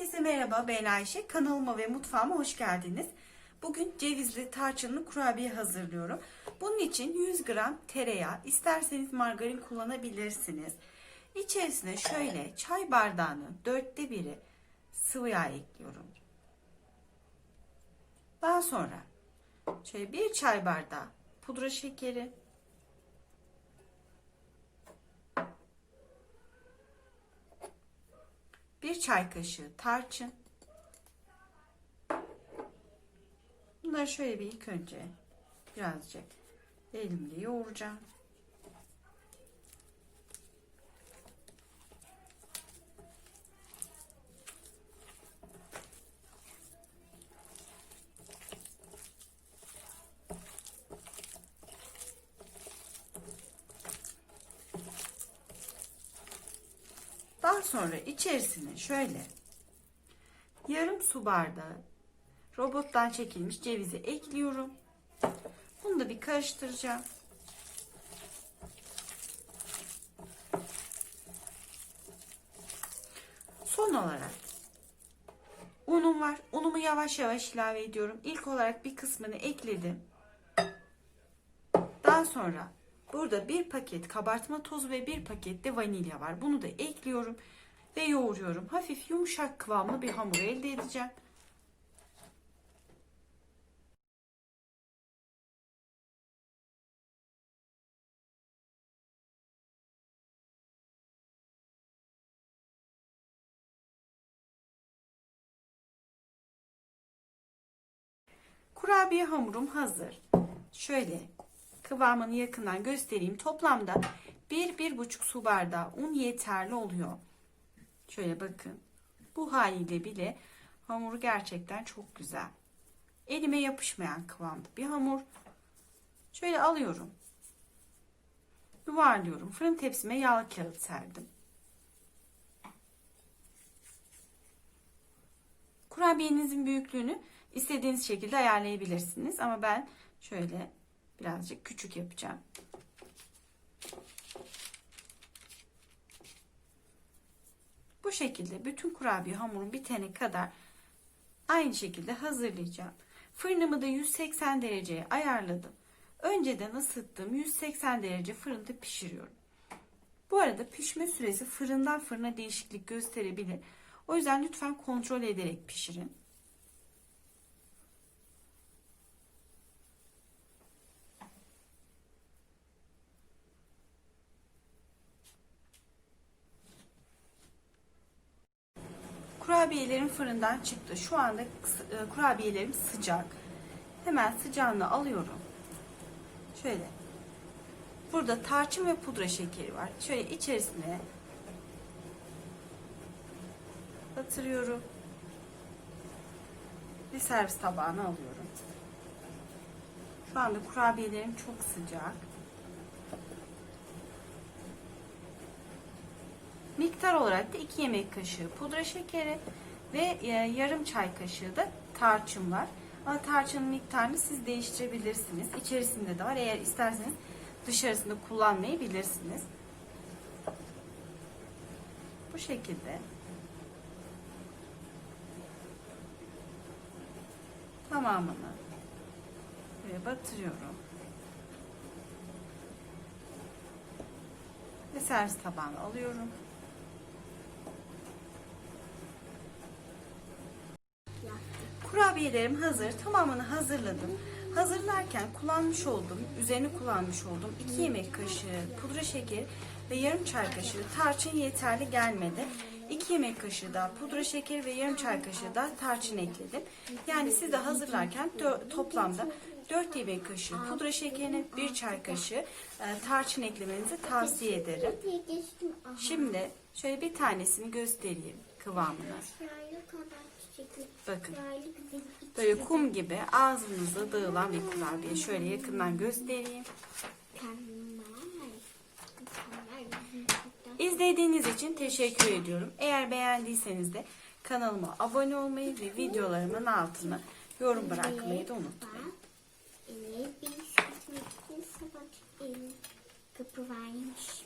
Herkese merhaba ben Ayşe. Kanalıma ve mutfağıma hoş geldiniz. Bugün cevizli tarçınlı kurabiye hazırlıyorum. Bunun için 100 gram tereyağı, isterseniz margarin kullanabilirsiniz. İçerisine şöyle çay bardağının dörtte biri sıvı yağ ekliyorum. Daha sonra şöyle bir çay bardağı pudra şekeri, çay kaşığı tarçın. Bunları şöyle bir ilk önce birazcık elimle yoğuracağım. Daha sonra içerisine şöyle yarım su bardağı robottan çekilmiş cevizi ekliyorum. Bunu da bir karıştıracağım. Son olarak unum var. Unumu yavaş yavaş ilave ediyorum. İlk olarak bir kısmını ekledim. Daha sonra burada bir paket kabartma tozu ve bir paket de vanilya var. Bunu da ekliyorum ve yoğuruyorum. Hafif yumuşak kıvamlı bir hamur elde edeceğim. Kurabiye hamurum hazır. Şöyle kıvamını yakından göstereyim. Toplamda 1-1,5 su bardağı un yeterli oluyor. Şöyle bakın. Bu haliyle bile hamuru gerçekten çok güzel. Elime yapışmayan kıvamda bir hamur. Şöyle alıyorum. Yuvarlıyorum. Fırın tepsime yağlı kağıt serdim. Kurabiyenizin büyüklüğünü istediğiniz şekilde ayarlayabilirsiniz. Ama ben şöyle birazcık küçük yapacağım. Bu şekilde bütün kurabiye hamurum bitene kadar aynı şekilde hazırlayacağım. Fırınımı da 180 dereceye ayarladım. Önceden ısıttığım 180 derece fırında pişiriyorum. Bu arada pişme süresi fırından fırına değişiklik gösterebilir. O yüzden lütfen kontrol ederek pişirin. Kurabiyelerim fırından çıktı. Şu anda e, kurabiyelerim sıcak. Hemen sıcağını alıyorum. Şöyle. Burada tarçın ve pudra şekeri var. Şöyle içerisine batırıyorum. Ve servis tabağına alıyorum. Şu anda kurabiyelerim çok sıcak. Miktar olarak da 2 yemek kaşığı pudra şekeri ve e, yarım çay kaşığı da tarçın var. Ama tarçının miktarını siz değiştirebilirsiniz. İçerisinde de var. Eğer isterseniz dışarısında kullanmayabilirsiniz. Bu şekilde. Tamamını buraya batırıyorum. Ve servis tabağına alıyorum. Kurabiyelerim hazır. Tamamını hazırladım. Hazırlarken kullanmış olduğum, üzerine kullanmış olduğum 2 yemek kaşığı pudra şekeri ve yarım çay kaşığı tarçın yeterli gelmedi. 2 yemek kaşığı da pudra şekeri ve yarım çay kaşığı da tarçın ekledim. Yani siz de hazırlarken toplamda 4 yemek kaşığı pudra şekerine 1 çay kaşığı e, tarçın eklemenizi tavsiye ederim. Şimdi şöyle bir tanesini göstereyim kıvamını. Bakın. Böyle kum gibi ağzınıza dağılan bir kurabiye. Şöyle yakından göstereyim. İzlediğiniz için teşekkür ediyorum. Eğer beğendiyseniz de kanalıma abone olmayı ve videolarımın altına yorum bırakmayı da unutmayın. Kapı varmış.